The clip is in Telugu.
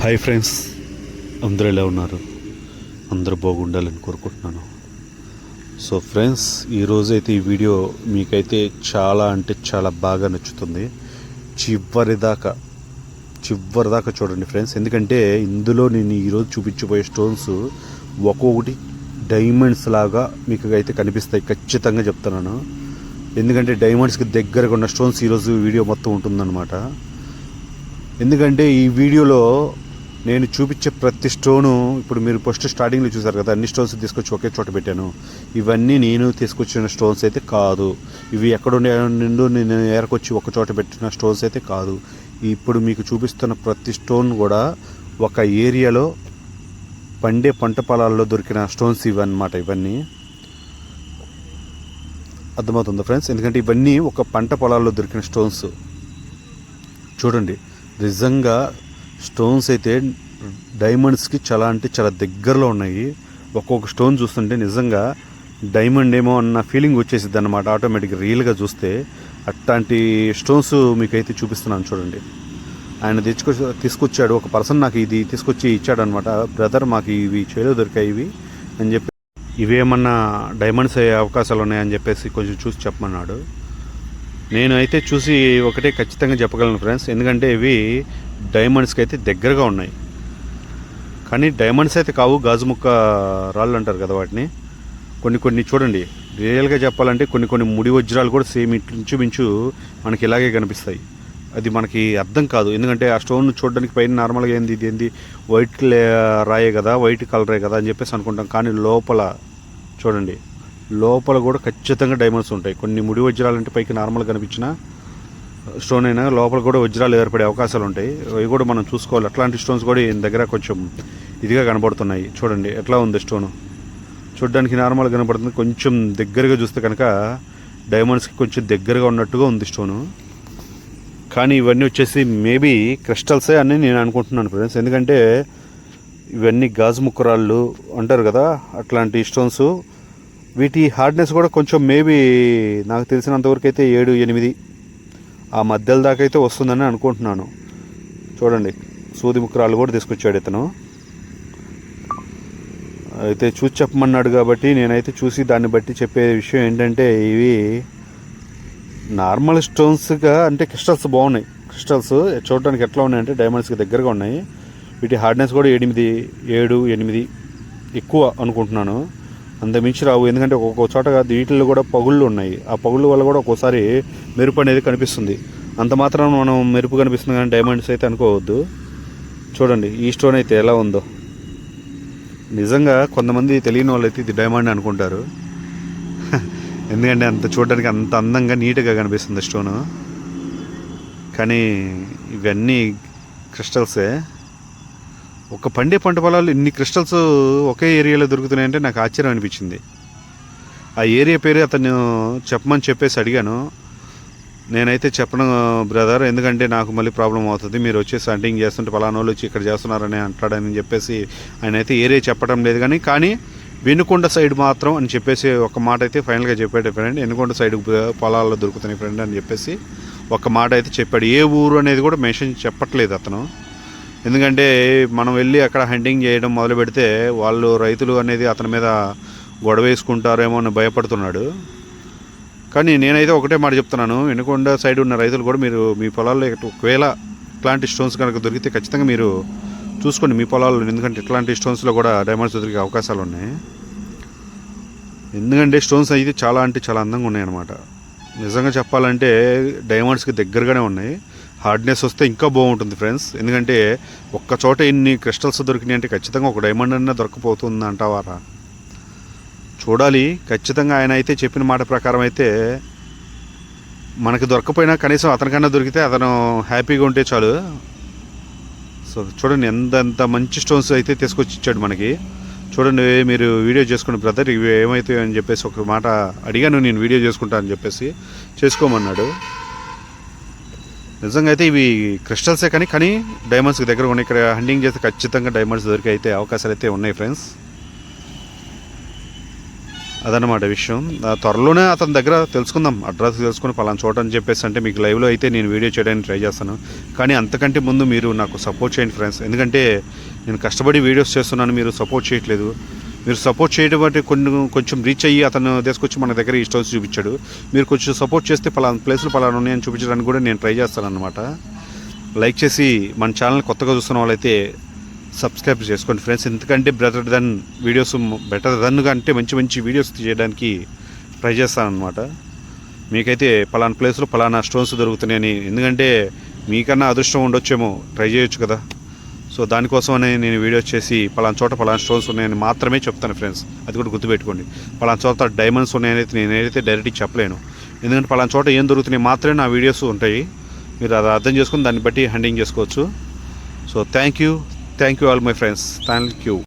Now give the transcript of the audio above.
హాయ్ ఫ్రెండ్స్ అందరూ ఎలా ఉన్నారు? అందరూ బాగుండాలని కోరుకుంటున్నాను. సో ఫ్రెండ్స్ ఈరోజైతే ఈ వీడియో మీకైతే చాలా అంటే చాలా బాగా నచ్చుతుంది. చివరి దాకా చివరి దాకా చూడండి ఫ్రెండ్స్. ఎందుకంటే ఇందులో నేను ఈరోజు చూపించబోయే స్టోన్స్ ఒక్కొక్కటి డైమండ్స్ లాగా మీకు అయితే కనిపిస్తాయి. ఖచ్చితంగా చెప్తున్నాను. ఎందుకంటే డైమండ్స్కి దగ్గరగా ఉన్న స్టోన్స్ ఈరోజు వీడియో మొత్తం ఉంటుందన్నమాట. ఎందుకంటే ఈ వీడియోలో నేను చూపించే ప్రతి స్టోను ఇప్పుడు మీరు ఫస్ట్ స్టార్టింగ్లో చూసారు కదా అన్ని స్టోన్స్ తీసుకొచ్చి ఒకే చోట పెట్టాను. ఇవన్నీ నేను తీసుకొచ్చిన స్టోన్స్ అయితే కాదు. ఇవి ఎక్కడ నుండి నిండు నేను ఏరకొచ్చి ఒక చోట పెట్టిన స్టోన్స్ అయితే కాదు. ఇప్పుడు మీకు చూపిస్తున్న ప్రతి స్టోన్ కూడా ఒక ఏరియాలో పండే పంట పొలాల్లో దొరికిన స్టోన్స్ ఇవన్నమాట ఇవన్నీ. అర్థమవుతుందా ఫ్రెండ్స్? ఎందుకంటే ఇవన్నీ ఒక పంట పొలాల్లో దొరికిన స్టోన్స్. చూడండి. నిజంగా స్టోన్స్ అయితే డైమండ్స్కి చాలా అంటే చాలా దగ్గరలో ఉన్నాయి. ఒక్కొక్క స్టోన్ చూస్తుంటే నిజంగా డైమండ్ ఏమో అన్న ఫీలింగ్ వచ్చేసిద్ది అనమాట ఆటోమేటిక్ రియల్గా చూస్తే అట్లాంటి స్టోన్స్ మీకైతే చూపిస్తున్నాను చూడండి. ఆయన తెచ్చుకొ తీసుకొచ్చాడు. ఒక పర్సన్ నాకు ఇది తీసుకొచ్చి ఇచ్చాడనమాట బ్రదర్ మాకు ఇవి చేలో దొరికాయి ఇవి అని చెప్పి ఇవేమన్నా డైమండ్స్ అయ్యే అవకాశాలు ఉన్నాయని చెప్పేసి కొంచెం చూసి చెప్పమన్నాడు. నేను అయితే చూసి ఒకటే ఖచ్చితంగా చెప్పగలను ఫ్రెండ్స్ ఎందుకంటే ఇవి డైమండ్స్కి అయితే దగ్గరగా ఉన్నాయి. కానీ డైమండ్స్ అయితే కావు గాజు ముక్క రాళ్ళు అంటారు కదా వాటిని. కొన్ని కొన్ని చూడండి రియల్గా చెప్పాలంటే కొన్ని కొన్ని ముడి వజ్రాలు కూడా సేమ్ ఇంచుమించు మనకి ఇలాగే కనిపిస్తాయి. అది మనకి అర్థం కాదు. ఎందుకంటే ఆ స్టోన్ చూడడానికి పైన నార్మల్గా ఏంది ఇది ఏంది వైట్ రాయే కదా వైట్ కలరే కదా అని చెప్పేసి అనుకుంటాం. కానీ లోపల చూడండి లోపల కూడా ఖచ్చితంగా డైమండ్స్ ఉంటాయి. కొన్ని ముడి వజ్రాలు అంటే పైకి నార్మల్ కనిపించిన స్టోన్ అయినా లోపల కూడా వజ్రాలు ఏర్పడే అవకాశాలు ఉంటాయి. అవి కూడా మనం చూసుకోవాలి. అట్లాంటి స్టోన్స్ కూడా ఈయన దగ్గర కొంచెం ఇదిగా కనబడుతున్నాయి. చూడండి ఎట్లా ఉంది స్టోను చూడడానికి నార్మల్ కనబడుతుంది. కొంచెం దగ్గరగా చూస్తే కనుక డైమండ్స్కి కొంచెం దగ్గరగా ఉన్నట్టుగా ఉంది స్టోను కానీ ఇవన్నీ వచ్చేసి మేబీ క్రిస్టల్సే అని నేను అనుకుంటున్నాను ఫ్రెండ్స్ ఎందుకంటే ఇవన్నీ గాజు ముక్కురాళ్ళు అంటారు కదా అట్లాంటి స్టోన్స్ వీటి హార్డ్నెస్ కూడా కొంచెం మేబీ నాకు తెలిసినంతవరకు అయితే ఏడు ఎనిమిది ఆ మధ్యల దాకా అయితే వస్తుందని అనుకుంటున్నాను. చూడండి సూది ముక్కరాళ్ళు కూడా తీసుకొచ్చాడు ఇతను. అయితే చూసి చెప్పమన్నాడు కాబట్టి నేనైతే చూసి దాన్ని బట్టి చెప్పే విషయం ఏంటంటే ఇవి నార్మల్ స్టోన్స్గా అంటే క్రిస్టల్స్ బాగున్నాయి. క్రిస్టల్స్ చూడడానికి ఎట్లా ఉన్నాయంటే డైమండ్స్కి దగ్గరగా ఉన్నాయి. వీటి హార్డ్నెస్ కూడా ఎనిమిది ఏడు ఎనిమిది ఎక్కువ అనుకుంటున్నాను. అంత మించి రావు. ఎందుకంటే ఒక్కొక్క చోట వీటిల్లో కూడా పగుళ్ళు ఉన్నాయి. ఆ పగుళ్ళు వల్ల కూడా ఒక్కోసారి మెరుపు అనేది కనిపిస్తుంది. అంత మాత్రం మనం మెరుపు కనిపిస్తుంది కానీ డైమండ్స్ అయితే అనుకోవద్దు. చూడండి ఈ స్టోన్ అయితే ఎలా ఉందో. నిజంగా కొంతమంది తెలియని వాళ్ళు అయితే ఇది డైమండ్ అనుకుంటారు. ఎందుకంటే అంత చూడడానికి అంత అందంగా నీట్గా కనిపిస్తుంది స్టోను కానీ ఇవన్నీ క్రిస్టల్సే ఒక పండే పంట పొలాలు ఇన్ని క్రిస్టల్స్ ఒకే ఏరియాలో దొరుకుతున్నాయంటే నాకు ఆశ్చర్యం అనిపించింది. ఆ ఏరియా పేరు అతను చెప్పమని చెప్పేసి అడిగాను. నేనైతే చెప్పను బ్రదర్ ఎందుకంటే నాకు మళ్ళీ ప్రాబ్లం అవుతుంది. మీరు వచ్చేసి హంటింగ్ చేస్తుంటే పలానా వాళ్ళు వచ్చి ఇక్కడ చేస్తున్నారని అంటాడని చెప్పేసి ఆయన అయితే ఏరియా చెప్పడం లేదు కానీ కానీ వెనుకొండ సైడ్ మాత్రం అని చెప్పేసి ఒక మాట అయితే ఫైనల్గా చెప్పాడు ఫ్రెండ్. వెనుకొండ సైడ్ పొలాల్లో దొరుకుతున్నాయి ఫ్రెండ్ అని చెప్పేసి ఒక మాట అయితే చెప్పాడు. ఏ ఊరు అనేది కూడా మెన్షన్ చెప్పట్లేదు అతను. ఎందుకంటే మనం వెళ్ళి అక్కడ హంటింగ్ చేయడం మొదలు పెడితే వాళ్ళు రైతులు అనేది అతని మీద గొడవ వేసుకుంటారేమో అని భయపడుతున్నాడు. కానీ నేనైతే ఒకటే మాట చెప్తున్నాను. వెనుకొండ సైడ్ ఉన్న రైతులు కూడా మీరు మీ పొలాల్లో ఒకవేళ ఇట్లాంటి స్టోన్స్ కనుక దొరికితే ఖచ్చితంగా మీరు చూసుకోండి మీ పొలాల్లో. ఎందుకంటే ఇట్లాంటి స్టోన్స్లో కూడా డైమండ్స్ దొరికే అవకాశాలు ఉన్నాయి. ఎందుకంటే స్టోన్స్ అయితే చాలా అంటే చాలా అందంగా ఉన్నాయి అన్నమాట నిజంగా చెప్పాలంటే డైమండ్స్కి దగ్గరగానే ఉన్నాయి. హార్డ్నెస్ వస్తే ఇంకా బాగుంటుంది ఫ్రెండ్స్ ఎందుకంటే ఒక్క చోట ఇన్ని క్రిస్టల్స్ దొరికినాయి అంటే ఖచ్చితంగా ఒక డైమండ్ అన్న దొరకపోతుంది అంటావారా? చూడాలి. ఖచ్చితంగా ఆయన అయితే చెప్పిన మాట ప్రకారం అయితే మనకి దొరకపోయినా కనీసం అతనికన్నా దొరికితే అతను హ్యాపీగా ఉంటే చాలు. సో చూడండి ఎంత ఎంత మంచి స్టోన్స్ అయితే తీసుకొచ్చి ఇచ్చాడు మనకి. చూడండి మీరు వీడియో చేసుకోండి బ్రదర్ ఇవి ఏమవుతాయో అని చెప్పేసి ఒక మాట అడిగాను నేను వీడియో చేసుకుంటాను అని చెప్పేసి. చేసుకోమన్నాడు. నిజంగా అయితే ఇవి క్రిస్టల్సే కానీ కానీ డైమండ్స్కి దగ్గర ఉన్నాయి. ఇక్కడ హండింగ్ చేస్తే ఖచ్చితంగా డైమండ్స్ దొరికే అయితే అవకాశాలు అయితే ఉన్నాయి ఫ్రెండ్స్. అదనమాట విషయం. త్వరలోనే అతని దగ్గర తెలుసుకుందాం. అడ్రస్ తెలుసుకుని పలానా చోట అని చెప్పేసి అంటే మీకు లైవ్లో అయితే నేను వీడియో చేయడానికి ట్రై చేస్తాను. కానీ అంతకంటే ముందు మీరు నాకు సపోర్ట్ చేయండి ఫ్రెండ్స్. ఎందుకంటే నేను కష్టపడి వీడియోస్ చేస్తున్నాను మీరు సపోర్ట్ చేయట్లేదు. మీరు సపోర్ట్ చేయడం బట్టి కొన్ని కొంచెం రీచ్ అయ్యి అతను తీసుకొచ్చి మన దగ్గర ఈ స్టోన్స్ చూపించాడు. మీరు కొంచెం సపోర్ట్ చేస్తే పలానా ప్లేసులు పలానా ఉన్నాయని చూపించడానికి కూడా నేను ట్రై చేస్తాను అనమాట లైక్ చేసి మన ఛానల్ కొత్తగా చూస్తున్న వాళ్ళైతే సబ్స్క్రైబ్ చేసుకోండి ఫ్రెండ్స్ ఎందుకంటే better than videos better than అంటే మంచి మంచి వీడియోస్ చేయడానికి ట్రై చేస్తానన్నమాట. మీకైతే పలానా ప్లేస్లో పలానా స్టోన్స్ దొరుకుతున్నాయని. ఎందుకంటే మీకన్నా అదృష్టం ఉండొచ్చేమో ట్రై చేయొచ్చు కదా. సో దానికోసమనే నేను వీడియో చేసి పలానా చోట పలానా స్టోన్స్ ఉన్నాయని మాత్రమే చెప్తాను ఫ్రెండ్స్. అది కూడా గుర్తుపెట్టుకోండి. పలానా చోట డైమండ్స్ ఉన్నాయనేది నేనైతే డైరెక్ట్గా చెప్పలేను. ఎందుకంటే పలానా చోట ఏం దొరుకుతున్నాయి మాత్రమే నా వీడియోస్ ఉంటాయి. మీరు అది అర్థం చేసుకుని దాన్ని బట్టి హ్యాండింగ్ చేసుకోవచ్చు. So thank you thank you all my friends. Thank you